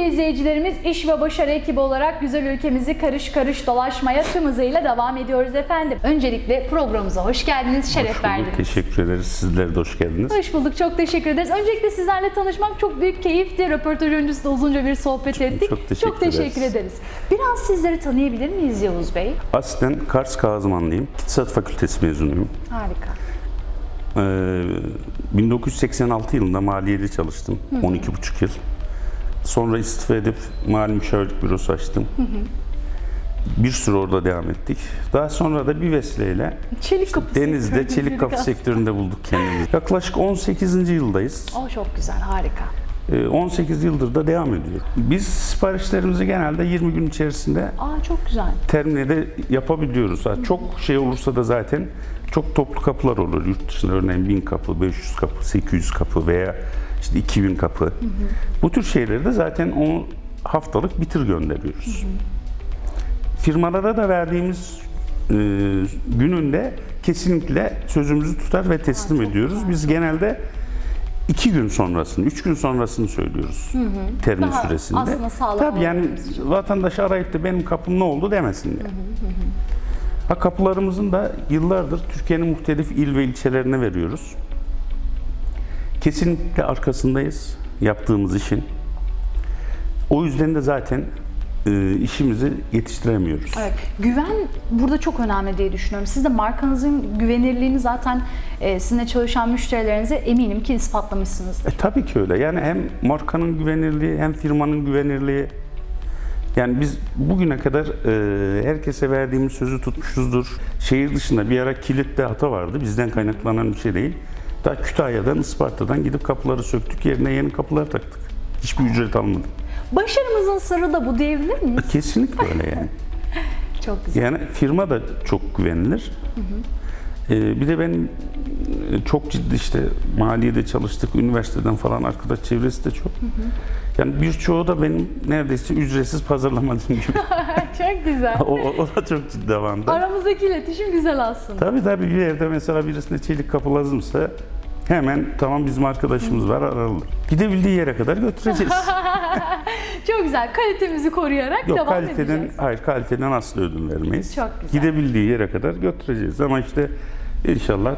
Kıymetli izleyicilerimiz iş ve başarı ekibi olarak güzel ülkemizi karış karış dolaşmaya tüm hızıyla devam ediyoruz efendim. Öncelikle programımıza hoş geldiniz, şeref Hoş bulduk, verdiniz. Teşekkür ederiz. Sizler de hoş geldiniz. Hoş bulduk, çok teşekkür ederiz. Öncelikle sizlerle tanışmak çok büyük keyifti. Röportaj öncesinde uzunca bir sohbet ettik. çok teşekkür teşekkür ederiz. ederiz. Biraz sizleri tanıyabilir miyiz Yavuz Bey? Aslen Kars Kazmanlıyım. İktisat Fakültesi mezunuyum. Harika. Ee, 1986 yılında maliyede çalıştım. 12,5 yıl. Sonra istifa edip mali müşavirlik bürosu açtım. Bir süre orada devam ettik. Daha sonra da bir vesileyle Çelik kapı Deniz'de çelik kapı sektöründe bulduk kendimizi. Yaklaşık 18. yıldayız. O çok güzel, harika. Ee, 18 yıldır da devam ediyor. Biz siparişlerimizi genelde 20 gün içerisinde Aa çok güzel. terminede yapabiliyoruz. Ha, Çok şey olursa da zaten çok toplu kapılar olur. Yurt dışında örneğin 1000 kapı, 500 kapı, 800 kapı veya işte 2000 kapı. Bu tür şeyleri de zaten onu haftalık bitir gönderiyoruz. Firmalara da verdiğimiz e, gününde kesinlikle sözümüzü tutar ve teslim ediyoruz. Biz genelde iki gün sonrasını, üç gün sonrasını söylüyoruz termin Daha süresinde. aslında sağlam Tabii yani vatandaş arayıp da benim kapım ne oldu demesin diye. Ha kapılarımızın da yıllardır Türkiye'nin muhtelif il ve ilçelerine veriyoruz. Kesinlikle arkasındayız yaptığımız işin. O yüzden de zaten e, işimizi yetiştiremiyoruz. Evet, güven burada çok önemli diye düşünüyorum. Siz de markanızın güvenirliğini zaten e, sizinle çalışan müşterilerinize eminim ki ispatlamışsınızdır. E, tabii ki öyle. Yani hem markanın güvenirliği hem firmanın güvenirliği. Yani biz bugüne kadar e, herkese verdiğimiz sözü tutmuşuzdur. Şehir dışında bir ara kilitte hata vardı. Bizden kaynaklanan bir şey değil. Daha Kütahya'dan, Isparta'dan gidip kapıları söktük. Yerine yeni kapılar taktık. Hiçbir ücret almadık. Başarımızın sırrı da bu diyebilir miyiz? Kesinlikle öyle yani. Çok güzel. Yani firma da çok güvenilir. Ee, bir de ben e, çok ciddi işte maliyede çalıştık, üniversiteden falan arkadaş çevresi de çok. Yani birçoğu da benim neredeyse ücretsiz pazarlamadığım gibi. çok güzel. o, o- o da çok ciddi avantaj. Aramızdaki iletişim güzel aslında. Tabii tabii bir yerde mesela birisine çelik kapı lazımsa hemen tamam bizim arkadaşımız var ararlar. Gidebildiği yere kadar götüreceğiz. Çok güzel. Kalitemizi koruyarak Yok devam kaliteden, edeceğiz. hayır kaliteden asla ödün vermeyiz. Çok güzel. Gidebildiği yere kadar götüreceğiz ama işte inşallah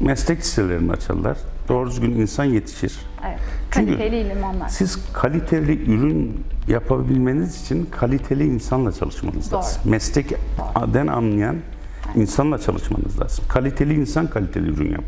meslek liselerini açarlar. Doğru düzgün insan yetişir. Evet. Çünkü Kaliteli imanlar. Siz kaliteli ürün yapabilmeniz için kaliteli insanla çalışmanız Doğru. lazım. Meslekten anlayan insanla çalışmanız lazım. Kaliteli insan kaliteli ürün yap.